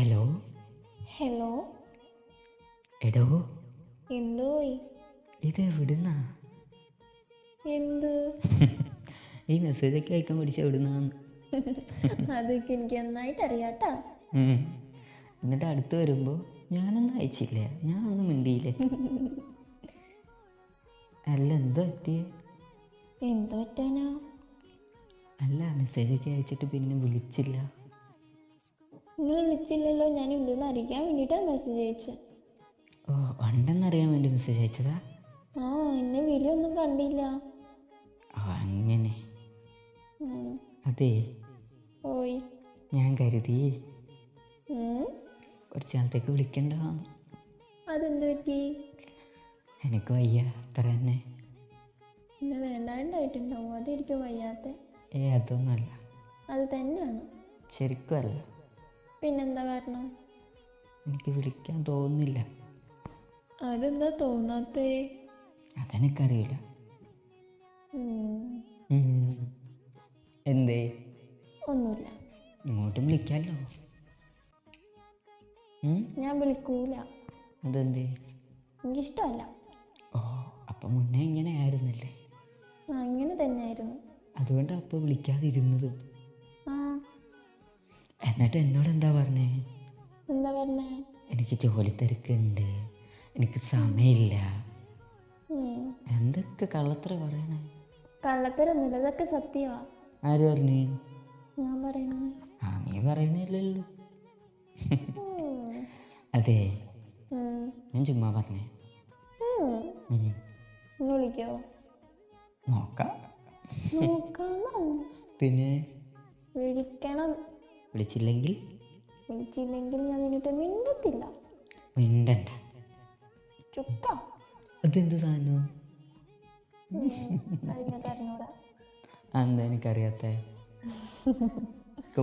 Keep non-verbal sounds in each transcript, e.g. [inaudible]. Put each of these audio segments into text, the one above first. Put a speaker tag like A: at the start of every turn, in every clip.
A: Hello?
B: Hello?
A: എടോ?
B: എന്തോയി
A: ഇത് എവിടുന്നാ?
B: എന്ത്?
A: ഈ മെസ്സേജൊക്കെ അയക്കാൻ പഠിച്ച എവിടുന്നാന്ന്?
B: അതൊക്കെ എനിക്ക് നന്നായിട്ട് അറിയാട്ടാ.
A: എന്നിട്ട് അടുത്ത് വരുമ്പോൾ ഞാനൊന്നും അയച്ചില്ല. ഞാനൊന്നും മിണ്ടിയില്ലേ. അല്ല എന്തോ പറ്റിയേ?
B: എന്തോ പറ്റാനാ?
A: അല്ല മെസ്സേജൊക്കെ അയച്ചിട്ട് പിന്നെ വിളിച്ചില്ല.
B: നിങ്ങൾ വിളിച്ചില്ലല്ലോ ഞാൻ ഉണ്ടെന്ന് അറിയിക്കാൻ വേണ്ടിയിട്ടാണ് മെസ്സേജ് അയച്ചത്
A: ഓ ഉണ്ടെന്നറിയാൻ വേണ്ടി മെസ്സേജ് അയച്ചതാ?
B: ആ എന്നെ വിളിയൊന്നും കണ്ടില്ല.
A: ഓ അങ്ങനെ.
B: ഉം.
A: അതെ.
B: ഓയ്
A: ഞാൻ കരുതി.
B: ഉം.
A: കുറച്ച് നാളത്തേക്ക് വിളിക്കണ്ടാന്ന്.
B: അതെന്ത് പറ്റി?
A: എനിക്ക് വയ്യ അത്ര തന്നെ.
B: എന്നെ വേണ്ടാണ്ടായിട്ടുണ്ടാവും അതായിരിക്കും വയ്യാത്ത.
A: ഏ അതൊന്നുമല്ല.
B: അത് തന്നെയാണ്.
A: ശരിക്കും അല്ല.
B: പിന്നെന്താ കാരണം?
A: എനിക്ക് വിളിക്കാൻ തോന്നുന്നില്ല.
B: അതെന്താ തോന്നാത്തേ?
A: അതെനിക്കറിയില്ല. എന്തേ?
B: ഒന്നുമില്ല.
A: ഇങ്ങോട്ടും വിളിക്കാമല്ലോ
B: ഞാൻ വിളിക്കൂല.
A: അതെന്തേ?
B: എനിക്കിഷ്ടമല്ല.
A: ഓ അപ്പൊ മുന്നേ ഇങ്ങനെ ആയിരുന്നല്ലേ?
B: അങ്ങനെ തന്നെയായിരുന്നു.
A: അതുകൊണ്ട് അപ്പോൾ വിളിക്കാതിരുന്നതും. എന്നിട്ട് എന്നോട് എന്താ പറഞ്ഞേ?
B: എന്താ പറഞ്ഞേ?
A: എനിക്ക് ജോലി തിരക്കുണ്ട്. എനിക്ക് സമയമില്ല. എന്തൊക്കെ കള്ളത്തര പറയണേ?
B: കള്ളത്തരൊന്നുമില്ല അതൊക്കെ സത്യമാ
A: ആര് പറഞ്ഞു?
B: ഞാൻ പറയണേ
A: ആ നീ പറയുന്നില്ലല്ലോ അതെ. ഞാൻ ചുമ്മാ പറഞ്ഞേ.
B: വിളിക്കോ?
A: നോക്കാം.
B: നോക്കാന്നോ
A: പിന്നെ?
B: വിളിക്കണം.
A: വിളിച്ചില്ലെങ്കിൽ?
B: വിളിച്ചില്ലെങ്കിൽ ഞാൻ നിന്നിട്ട് മിണ്ടത്തില്ല.
A: മിണ്ടണ്ട.
B: ചുക്ക.
A: അതെന്ത് സാധനം? എന്താ എനിക്കറിയാത്ത?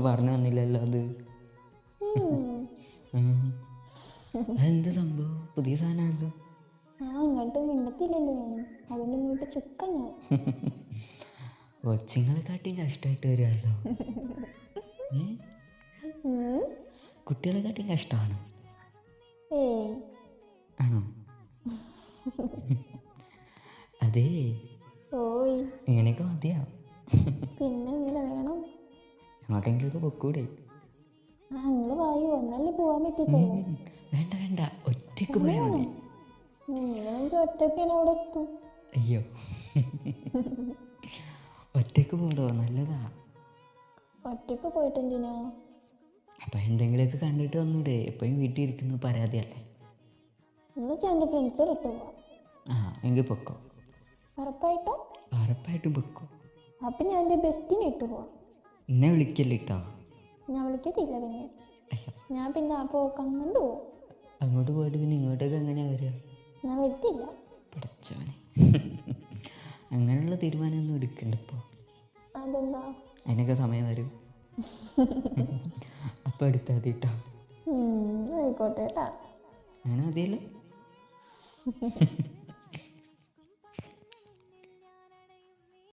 A: പറഞ്ഞു തന്നില്ലല്ലോ അത്.
B: ഉം.
A: സംഭവം? പുതിയ സാധനമല്ലോ
B: ആ അങ്ങോട്ട് മിണ്ടത്തില്ലല്ലോ ഞാൻ. അതുകൊണ്ട് ഇങ്ങോട്ട് ചുക്ക ഞാൻ. [laughs]
A: കൊച്ചുങ്ങളെക്കാട്ടിയും കഷ്ടമായിട്ട് വരുമല്ലോ. [laughs] ഏ?
B: ഉം.
A: കുട്ടികളെക്കാട്ടിയും കഷ്ടമാണ്. ആണോ? അതെ.
B: ഓയ്
A: ഇങ്ങനെയൊക്കെ മതിയാ?
B: പിന്നെ ഇങ്ങനെ വേണം?
A: എങ്ങോട്ടെങ്കിലുമൊക്കെ പൊക്കൂടെ.
B: നിങ്ങൾ വായു ഒന്നല്ലേ പോവാൻ പറ്റത്തുള്ളൂ.
A: വേണ്ട വേണ്ട. ഒറ്റയ്ക്ക് പോയാൽ മതി.
B: ഒറ്റയ്ക്ക് അവിടെ എത്തും?
A: അയ്യോ. [laughs] ഒറ്റയ്ക്ക് പോടോ? നല്ലതാ.
B: ഒറ്റയ്ക്ക് പോയിട്ട് എന്തിനാ?
A: അപ്പം എന്തെങ്കിലുമൊക്കെ കണ്ടിട്ട് വന്നൂടെ. എപ്പോഴും വീട്ടിൽ ഇരിക്കുന്ന പരാതിയല്ലേ
B: എന്നാ ഞാൻ എന്റെ ഫ്രണ്ട്സ് ഇട്ട്
A: ആ എങ്കിൽ പൊക്കോ.
B: ഉറപ്പായിട്ടും?
A: ഉറപ്പായിട്ടും പൊക്കോ.
B: അപ്പം ഞാൻ എന്റെ ബെസ്റ്റിനെ ഇട്ടു പോവാം.
A: എന്നെ വിളിക്കല്ലേ കേട്ടോ
B: ഞാൻ വിളിക്കത്തില്ല പിന്നെ. ഞാൻ പിന്നെ ആ പോക്ക് അങ്ങോട്ട് പോവും.
A: അങ്ങോട്ട് പോയിട്ട് പിന്നെ ഇങ്ങോട്ടൊക്കെ എങ്ങനെയാ വരിക?
B: ഞാൻ വരുത്തില്ല.
A: പിടച്ചവനെ അങ്ങനെയുള്ള തീരുമാനമൊന്നും എടുക്കണ്ട ഇപ്പോൾ
B: അതെന്താ?
A: അതിനൊക്കെ സമയം വരും. അപ്പം എടുത്താൽ മതി കേട്ടോ
B: ആയിക്കോട്ടെ കേട്ടാ
A: അങ്ങനെ മതിയല്ലോ. [laughs]